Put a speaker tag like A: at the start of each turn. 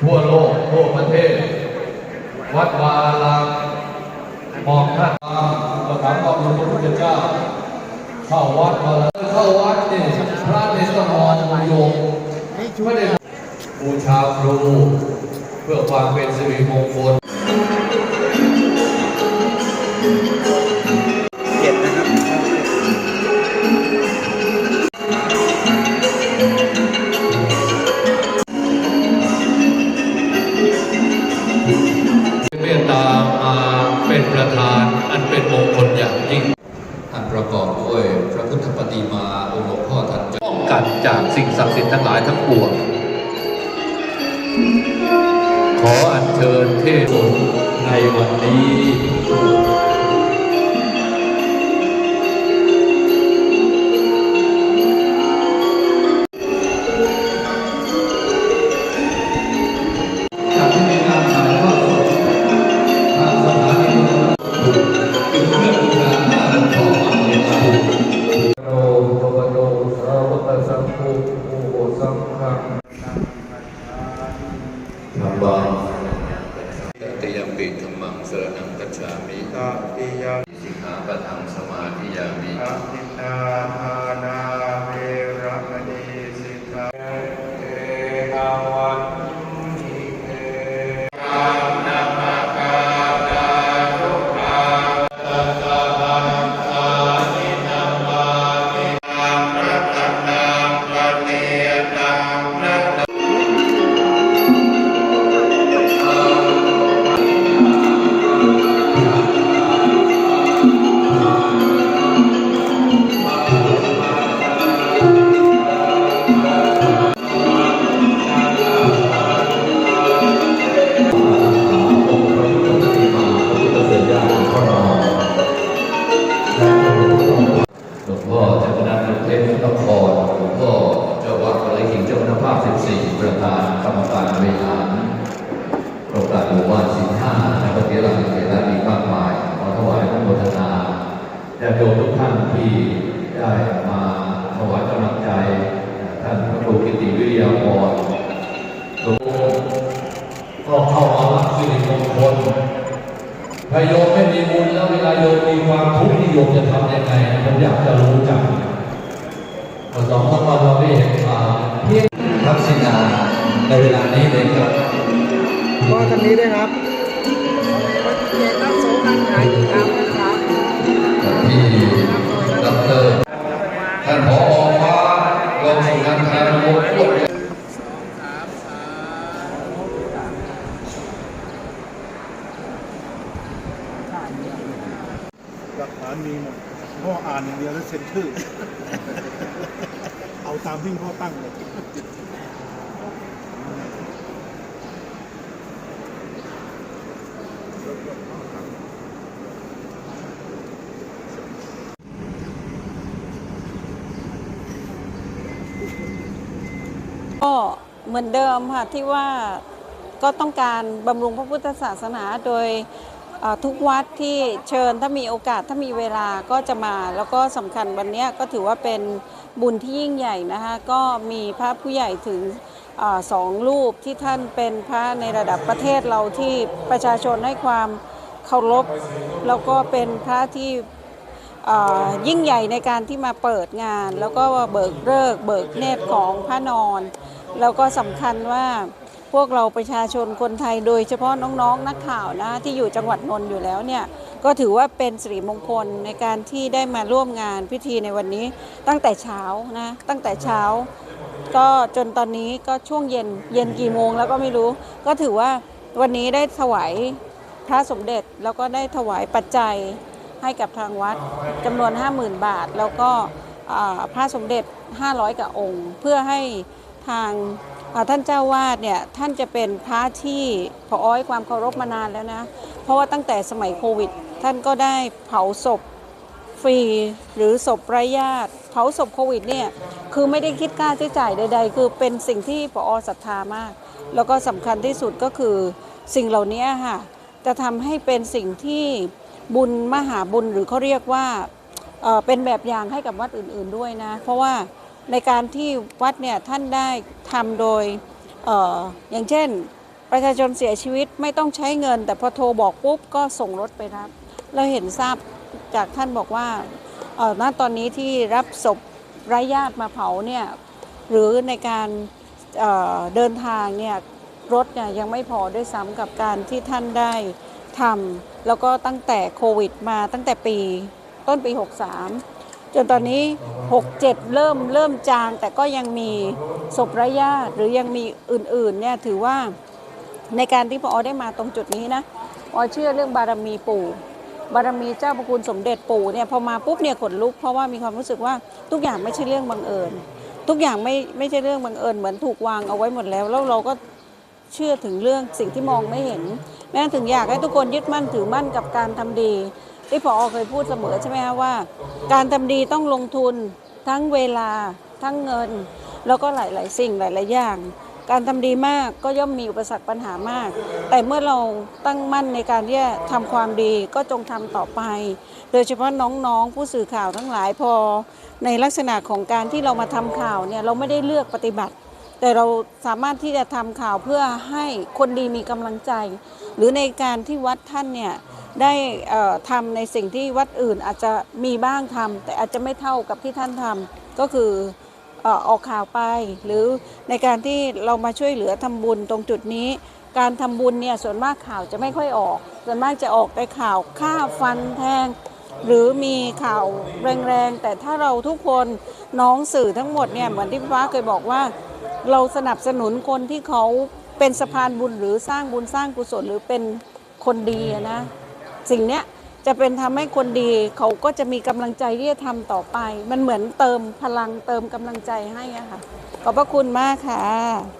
A: ทั่วโลกทั่วประเทศ วัดวาลามมองท่านตามประทับของพระพุทธเจ้า เข้าวัดมาแล้วเข้าวัดนี่พระในสมรโยมไม่ได้บูชาครูเพื่อความเป็นสิริมงคล มาองค์หลวงพ่อท่านจป้องกันจากสิ่งศักดิ์สิทธิ์ทั้งหลายทั้งปวง ขออัญเชิญเทพในวันนี้ งสรณังกัจฉามิ
B: ตติยม
A: สิกขาปะทังสมาธิยามิ
B: อนิทา
A: 94 ประธานกรรมการบริหารโครงการหมู่บ้านสิบห้าในประเทศราวเสนไดีมากมายขอถวายพระพุทธนาญาติโยมทุกท่านที่ได้มาถวายกำลังใจ ท่านพระครูกิติวิทยาพรหลวงก็เข้ามารับสิริมงคลถ้าโยมไม่มีบุญแล้วเวลาโยมมีความทุกข์ที่โยมจะทำยังไงผมอยากจะรู้จังสองคนเราไม่เห็นมาเพียง ในเวลานี้เลยครับ
B: ก็ทางนี้ด้วยครับ
C: เจ็ดรับโสกันหายตามภาษา
A: ที่ดอกเตอรท่านผอฟ้ารองสุนันทานวงศ์พวก
D: หลักฐานมีหมดพ่ออ่านอย่างเดียวแล้วเซ็นชื่อ เอาตามที่พ่อตั้งเลย
C: ก็เหมือนเดิมค่ะที่ว่าก็ต้องการบำรุงพระพุทธศาสนาโดยทุกวัดที่เชิญถ้ามีโอกาสถ้ามีเวลาก็จะมา แล้วก็สำคัญวันนี้ก็ถือว่าเป็นบุญที่ยิ่งใหญ่นะคะ ก็มีพระผู้ใหญ่ถึง สองรูปที่ท่านเป็นพระในระดับประเทศเราที่ประชาชนให้ความเคารพ แล้วก็เป็นพระที่ยิ่งใหญ่ในการที่มาเปิดงาน แล้วก็เบิกเลิกเบิกเนตรของพระนอน แล้วก็สำคัญว่าพวกเราประชาชนคนไทยโดยเฉพาะน้องๆนักข่าวนะที่อยู่จังหวัดนนท์อยู่แล้วเนี่ยก็ถือว่าเป็นสิริมงคลในการที่ได้มาร่วมงานพิธีในวันนี้ตั้งแต่เช้านะตั้งแต่เช้า ก็จนตอนนี้ก็ช่วงเย็นเย็นกี่โมงแล้วก็ไม่รู้ ก็ถือว่าวันนี้ได้ถวายพระสมเด็จแล้วก็ได้ถวายปัจจัยให้กับทางวัดจำนวน 50,000 บาท แล้วก็พระสมเด็จ 500กับองค์ เพื่อให้ทางท่านเจ้าวาดเนี่ยท่านจะเป็นพระที่พออ้อยความเคารพมานานแล้วนะ เพราะว่าตั้งแต่สมัยโควิด ท่านก็ได้เผาศพฟรีหรือศพไร้ญาติ เผาศพโควิดเนี่ย คือไม่ได้คิดค่าใช้จ่ายใด ๆ คือเป็นสิ่งที่พอศรัทธามาก แล้วก็สำคัญที่สุดก็คือสิ่งเหล่านี้ค่ะจะทำให้เป็นสิ่งที่บุญมหาบุญหรือเขาเรียกว่าเป็นแบบอย่างให้กับวัดอื่นๆด้วยนะ เพราะว่าในการที่วัดเนี่ยท่านได้ทำโดยออย่างเช่น ประชาชนเสียชีวิตไม่ต้องใช้เงิน แต่พอโทรบอกปุ๊บก็ส่งรถไปรับเราเห็นทราบจากท่านบอกว่าณตอนนี้ที่รับศพ ไร้ญาติมาเผาเนี่ยหรือในการเเดินทางเนี่ยรถเนี่ยยังไม่พอด้วยซ้ำกับการที่ท่านได้ทำแล้วก็ตั้งแต่โควิดมาตั้งแต่ปีต้นปี 63 จนตอนนี้ 67 เริ่มเริ่มจาง แต่ก็ยังมีศพไร้ญาติหรือยังมีอื่นๆเนี่ยถือว่าในการที่พอได้มาตรงจุดนี้นะพอเชื่อเรื่องบารมีปู่ บารมีเจ้าพระคุณสมเด็จปู่เนี่ยพอมาปุ๊บเนี่ยขนลุกเพราะว่ามีความรู้สึกว่าทุกอย่างไม่ใช่เรื่องบังเอิญ ทุกอย่างไม่ไม่ใช่เรื่องบังเอิญเหมือนถูกวางเอาไว้หมดแล้ว แล้วเราก็เชื่อถึงเรื่องสิ่งที่มองไม่เห็นแม้ถึงอยากให้ทุกคนยึดมั่นถือมั่นกับการทำดี ที่พอเคยพูดเสมอใช่ไหมคะว่า การทำดีต้องลงทุนทั้งเวลาทั้งเงิน แล้วก็หลาย ๆ สิ่งหลาย ๆ อย่าง การทำดีมากก็ย่อมมีอุปสรรคปัญหามาก แต่เมื่อเราตั้งมั่นในการที่จะทำความดีก็จงทำต่อไป โดยเฉพาะน้องๆ ผู้สื่อข่าวทั้งหลายพอ ในลักษณะของการที่เรามาทำข่าวเนี่ยเราไม่ได้เลือกปฏิบัติ แต่เราสามารถที่จะทำข่าวเพื่อให้คนดีมีกำลังใจ หรือในการที่วัดท่านเนี่ยได้ทำในสิ่งที่วัดอื่นอาจจะมีบ้างทำแต่อาจจะไม่เท่ากับที่ท่านทำก็คือ ออกข่าวไป หรือในการที่เรามาช่วยเหลือทำบุญตรงจุดนี้ การทำบุญเนี่ยส่วนมากข่าวจะไม่ค่อยออก ส่วนมากจะออกแต่ข่าวฆ่าฟันแทง หรือมีข่าวแรงๆ แต่ถ้าเราทุกคนน้องสื่อทั้งหมดเนี่ยเหมือนที่ฟ้าเคยบอกว่า เราสนับสนุนคนที่เขาเป็นสะพานบุญหรือสร้างบุญสร้างกุศลหรือเป็นคนดีนะสิ่งเนี้ย จะเป็นทำให้คนดีเขาก็จะมีกำลังใจที่จะทำต่อไป มันเหมือนเติมพลังเติมกำลังใจให้อะค่ะ ขอบพระคุณมากค่ะ